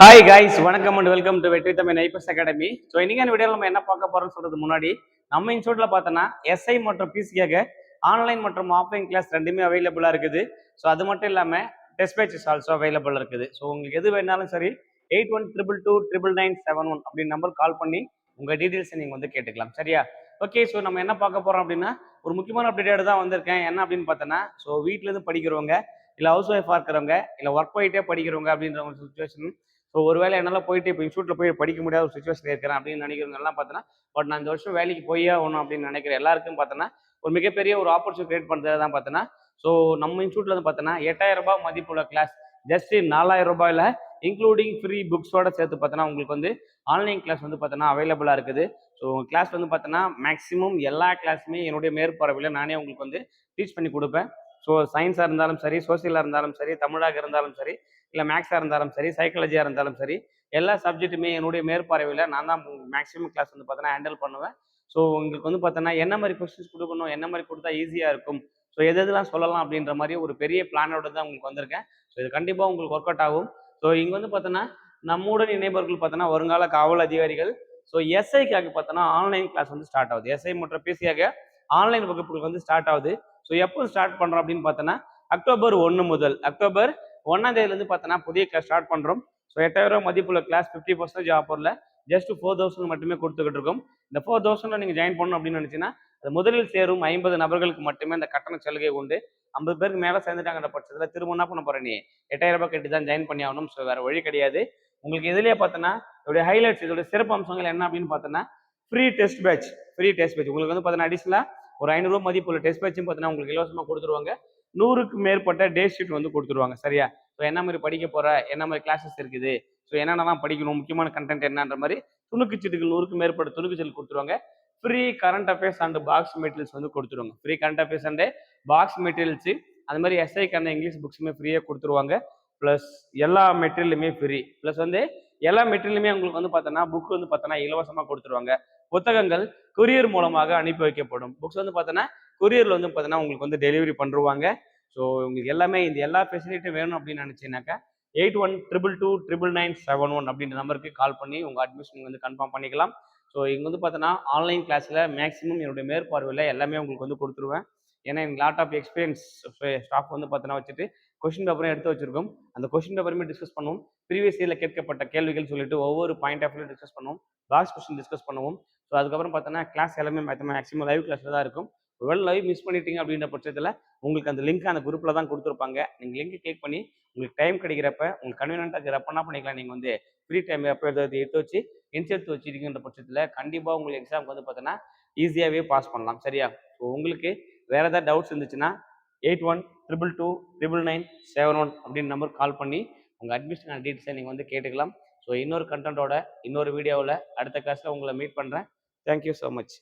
Hi guys வணக்கம் and welcome to Vetri Tamil IPS academy so இன்னைக்கான வீடியோவில் நம்ம என்ன பார்க்க போறோம்னு சொல்றது முன்னாடி நம்ம இன்ஸ்டியூட்ல பார்த்தோன்னா எஸ்ஐ மற்றும் பிசிக்காக ஆன்லைன் மற்றும் ஆஃப்லைன் கிளாஸ் ரெண்டுமே அவைலபிளாக இருக்குது. ஸோ அது மட்டும் இல்லாமல் டெஸ்ட் பேச்சஸ் ஆல்சோ அவைலபிள் இருக்குது. ஸோ உங்களுக்கு எது வேணாலும் சரி eight one triple two triple nine seven one அப்படின்னு நம்பர் கால் பண்ணி உங்கள் டீட்டெயில்ஸை நீங்கள் வந்து கேட்டுக்கலாம். சரியா? ஓகே ஸோ நம்ம என்ன பார்க்க போகிறோம் அப்படின்னா ஒரு முக்கியமான அப்டேட் தான் வந்திருக்கேன். என்ன அப்படின்னு பார்த்தோன்னா ஸோ வீட்டிலேருந்து படிக்கிறவங்க இல்லை ஹவுஸ் ஒய்ஃபாக இருக்கிறவங்க இல்லை ஒர்க் போயிட்டே படிக்கிறவங்க அப்படின்ற ஒரு சுச்சுவேஷன் ஸோ ஒருவேளை என்னால் போயிட்டு இப்போ இன்ஸ்டியூட்டில் போய் படிக்க முடியாத ஒரு சுச்சுவேஷன் இருக்கிறேன் அப்படின்னு நினைக்கிறவங்கலாம் பார்த்தோன்னா பட் நான் இந்த வருஷம் வேலைக்கு போயே ஆகணும் அப்படின்னு நினைக்கிறேன். எல்லாருக்கும் பார்த்தோன்னா ஒரு மிகப்பெரிய ஒரு ஆப்பர்ச்சுனிட்டி கிரியேட் பண்ணுறது தான் பார்த்தோன்னா ஸோ நம்ம இன்ஸ்டியூட்டில் வந்து பார்த்தோன்னா எட்டாயிரம் ரூபாய் மதிப்புள்ள கிளாஸ் ஜஸ்ட் நாலாயிரம் ரூபாயில இன்க்ளூடிங் ஃப்ரீ புக்ஸோட சேர்த்து பார்த்தோன்னா உங்களுக்கு வந்து ஆன்லைன் கிளாஸ் வந்து பார்த்தோன்னா அவைலபிளாக இருக்குது. ஸோ கிளாஸ் வந்து பார்த்தோன்னா மேக்ஸிமம் எல்லா கிளாஸுமே என்னுடைய மேற்பார்வையில் நானே உங்களுக்கு வந்து டீச் பண்ணி கொடுப்பேன். ஸோ சயின்ஸாக இருந்தாலும் சரி சோசியலாக இருந்தாலும் சரி தமிழாக இருந்தாலும் சரி இல்லை மேக்ஸாக இருந்தாலும் சரி சைக்காலஜியாக இருந்தாலும் சரி எல்லா சப்ஜெக்ட்டுமே என்னுடைய மேற்பார்வையில் நான் தான் மேக்ஸிமம் கிளாஸ் வந்து பார்த்தோன்னா ஹேண்டில் பண்ணுவேன். ஸோ உங்களுக்கு வந்து பார்த்தோன்னா என்ன மாதிரி கொஸ்டின்ஸ் கொடுக்கணும் என்ன மாதிரி கொடுத்தா ஈஸியாக இருக்கும்? ஸோ எது எதெல்லாம் சொல்லலாம் அப்படின்ற மாதிரி ஒரு பெரிய பிளானோட தான் உங்களுக்கு வந்திருக்கேன். ஸோ இது கண்டிப்பாக உங்களுக்கு ஒர்க் அவுட் ஆகும். ஸோ இங்கே வந்து பார்த்தோன்னா நம்முடன் இணைபவர்கள் பார்த்தோன்னா வருங்கால காவல் அதிகாரிகள். ஸோ எஸ்ஐக்காக பார்த்தோன்னா ஆன்லைன் கிளாஸ் வந்து ஸ்டார்ட் ஆகுது. எஸ்ஐ மற்றும் பிசியாக ஆன்லைன் வகுப்புகள் வந்து ஸ்டார்ட் ஆகுது. ஸோ எப்போ ஸ்டார்ட் பண்ணுறோம் அப்படின்னு பார்த்தோன்னா அக்டோபர் ஒன்று முதல். அக்டோபர் ஒன்றாம் தேதியிலேருந்து பார்த்தோன்னா புதிய கிளாஸ் ஸ்டார்ட் பண்ணுறோம் ஸோ எட்டாயிரம் மதிப்புள்ள கிளாஸ் ஃபிஃப்டி பர்சன்டேஜ் ஆஃபரில் ஜஸ்ட் ஃபோர் தௌசண்ட் மட்டுமே கொடுத்துக்கிட்டு இருக்கோம். இந்த ஃபோர் தௌசண்டில் நீங்கள் ஜாயின் பண்ணணும் அப்படின்னு நினச்சின்னா அது முதலில் சேரும் ஐம்பது நபர்களுக்கு மட்டுமே அந்த கட்டண சலுகை உண்டு. ஐம்பது பேருக்கு மேலே சேர்ந்துட்டாங்கிற பட்சத்தில் திரும்ப என்ன பண்ண போகிற நீ எட்டாயிரம் ரூபாய் கட்டி தான் ஜாயின் பண்ணி ஆகணும். ஸோ வேறு வழி கிடையாது. உங்களுக்கு எதுலேயே பார்த்தோன்னா இதோடைய ஹைலைட்ஸ் இதோட சிறப்பு அம்சங்கள் என்ன அப்படின்னு பார்த்தோன்னா free test batch free test batch உங்களுக்கு வந்து பார்த்தோன்னா அடிஷனலாக ஒரு ஐநூறுரூவா மதிப்புள்ள டெஸ்ட் பேட்சும் பார்த்தீங்கன்னா உங்களுக்கு இலவசமாக கொடுத்துருவாங்க. நூறுக்கு மேற்பட்ட டே ஷீட் வந்து கொடுத்துருவாங்க. சரியா? ஸோ என்ன மாதிரி படிக்க போகிற என்ன மாதிரி கிளாஸஸ் இருக்குது? ஸோ என்னென்னலாம் படிக்கணும்? முக்கியமான கண்டென்ட் என்னன்ற மாதிரி துணுக்குச்சீட்டுகள் நூறுக்கு மேற்பட்ட துணுக்குச்சீட்டு கொடுத்துருவாங்க. Free current affairs and box materials வந்து கொடுத்துருவாங்க. Free current affairs and box materials அது மாதிரி எஸ்ஐக்கான இங்கிலீஷ் புக்ஸுமே ஃப்ரீயாக கொடுத்துருவாங்க. ப்ளஸ் எல்லா மெட்டீரியலுமே ஃப்ரீ ப்ளஸ் வந்து எல்லா மெட்டீரியலுமே உங்களுக்கு வந்து பார்த்தோன்னா புக் வந்து பார்த்தோன்னா இலவசமாக கொடுத்துருவாங்க. புத்தகங்கள் கொரியர் மூலமாக அனுப்பி வைக்கப்படும். புக்ஸ் வந்து பார்த்தோன்னா கொரியரில் வந்து பார்த்தோன்னா உங்களுக்கு வந்து டெலிவரி பண்ணுருவாங்க. ஸோ உங்களுக்கு எல்லாமே இந்த எல்லா ஃபெசிலிட்டியும் வேணும் அப்படின்னு நினச்சினாக்கா eight one triple two triple nine seven one அப்படின்ற நம்பருக்கு கால் பண்ணி உங்கள் அட்மிஷன் வந்து கன்ஃபார்ம் பண்ணிக்கலாம். ஸோ இங்கே வந்து பார்த்தோன்னா ஆன்லைன் கிளாஸில் மேக்ஸிமம் என்னுடைய மேற்பார்வையில் எல்லாமே உங்களுக்கு வந்து கொடுத்துருவேன். ஏன்னா எனக்கு லாட் ஆஃப் எக்ஸ்பீரியன்ஸ் ஸ்டாஃப் வந்து பார்த்தோன்னா வச்சுட்டு கொஷின் பேப்பரும் எடுத்து வச்சிருக்கோம். அந்த கொஷின் பேப்பருமே டிஸ்கஸ் பண்ணுவோம். ப்ரீவியஸ் இயரில் கேட்கப்பட்ட கேள்விகள் சொல்லிட்டு ஒவ்வொரு பாயிண்ட் ஆஃப் வியூ டிஸ்கஸ் பண்ணுவோம். லாஸ்ட் கொஸ்டின் டிஸ்கஸ் பண்ணுவோம். ஸோ அதுக்கப்புறம் பார்த்தோன்னா கிளாஸ் எல்லாமே மேக்ஸிமம் லைவ் கிளாஸில் தான் இருக்கும். ஒருவேளை லைவ் மிஸ் பண்ணிட்டீங்க அப்படின்ற பட்சத்தில் உங்களுக்கு அந்த லிங்க் அந்த குரூப்பில் தான் கொடுத்துருப்பாங்க. நீங்கள் லிங்க் கிளிக் பண்ணி உங்களுக்கு டைம் கிடைக்கிறப்ப உங்களுக்கு கன்வீனியன்ட்டாக இருக்கிறப்ப என்ன பண்ணிக்கலாம்? நீங்கள் வந்து ஃப்ரீ டைம் எப்போ எடுத்து எடுத்து வச்சு இன்செர்ட் வச்சிருக்கின்ற பட்சத்தில் கண்டிப்பாக உங்களுக்கு எக்ஸாமுக்கு வந்து பார்த்தோன்னா ஈஸியாகவே பாஸ் பண்ணலாம். சரியா? ஸோ உங்களுக்கு வேறு ஏதாவது டவுட்ஸ் இருந்துச்சுன்னா eight one triple two triple nine seven one அப்படின்னு நம்பர் கால் பண்ணி உங்கள் அட்மிஷன் டீட்டெயில்ஸை நீங்கள் வந்து கேட்டுக்கலாம். ஸோ இன்னொரு கண்டென்ட்டோட இன்னொரு வீடியோவில் அடுத்த கிளாஸில் உங்களை மீட் பண்ணுறேன் தேங்க்யூ ஸோ மச்